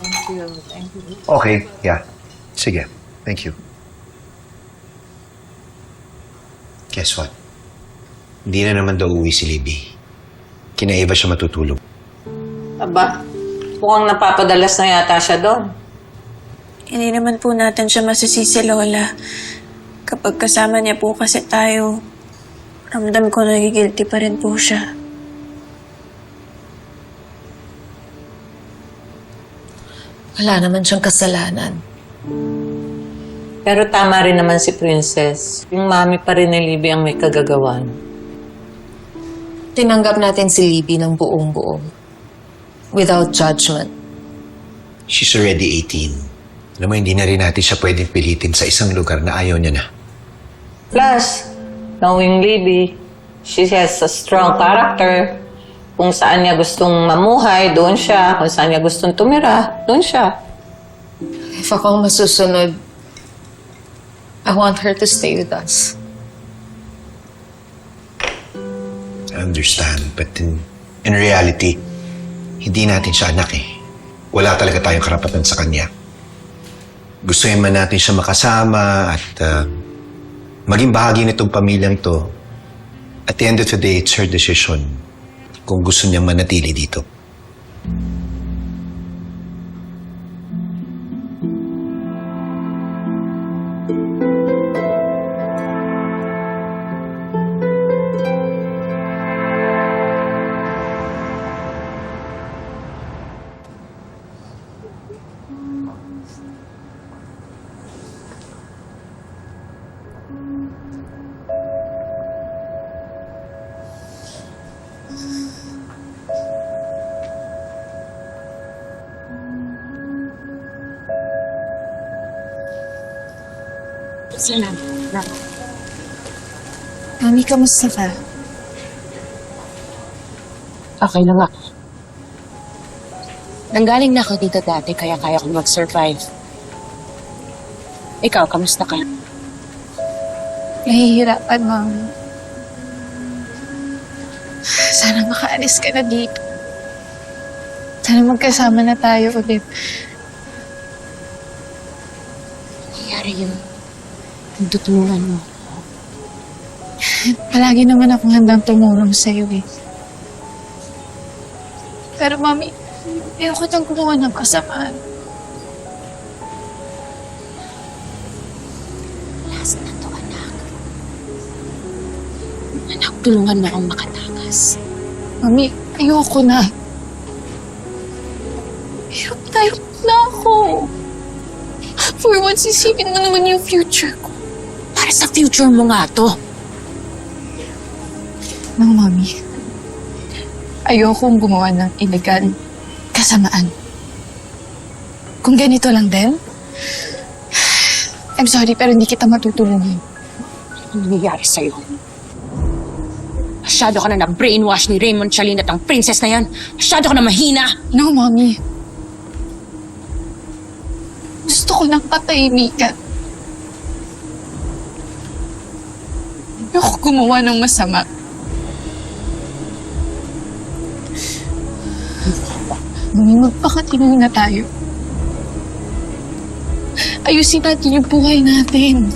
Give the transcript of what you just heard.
Thank you. Thank you. Okay, yeah. Sige. Thank you. Guess what? Hindi na naman daw uwi si Libby. Kina Eva siya matutulog. Aba, mukhang napapadalas na yata siya doon. Hindi naman po natin siya masisisi, Lola. Kapag kasama niya po kasi tayo, ramdam ko nagigilty pa rin po siya. Wala naman siyang kasalanan. Pero tama rin naman si Princess. Yung mami pa rin ni Libby ang may kagagawan. Tinanggap natin si Libby ng buong buo. Without judgment. She's already 18. Alam mo, hindi na rin natin siya pwedeng pilitin sa isang lugar na ayaw niya na. Plus, knowing Libby, she has a strong character. Kung saan niya gustong mamuhay, doon siya. Kung saan niya gustong tumira, doon siya. If ako ang masusunod, I want her to stay with us. I understand, but in, in reality, hindi natin siya anak eh. Wala talaga tayong karapatan sa kanya. Gustuin man natin siya makasama at uh, maging bahagi nitong pamilyang to. At the end of the day, it's her decision kung gusto niyang manatili dito. Salamat. Mami, kamusta ka? Okay lang ako. Nanggaling na ako dito dati kaya kaya ko mag-survive. Ikaw, kamusta ka? Nahihirapan, Mami. Sana makaalis ka na dito. Sana magkasama na tayo ulit. Nangyari yun. Ang tutulungan mo. Palagi naman ako handang tumulong sa'yo eh. Pero mami, ayoko nang gumawa ng kasamaan. Last na to, anak. Anak, tulungan mo akong makatakas. Mami, ayoko na. Hirap na hirap na ako. For once, isipin mo naman yung future ko. Para sa future mo nga to. No, Mami. Ayokong gumawa ng illegal kasamaan. Kung ganito lang din, I'm sorry, pero hindi kita matutulungan. Ano nangyayari sa'yo? Masyado ka na na-brainwash ni Raymond Chalin at ang princess na yan. Masyado ka na mahina. No, Mommy. Gusto ko ng katahimikan. Ayoko gumawa ng masama. Mami, magpakatino na tayo. Ayusin natin yung buhay natin.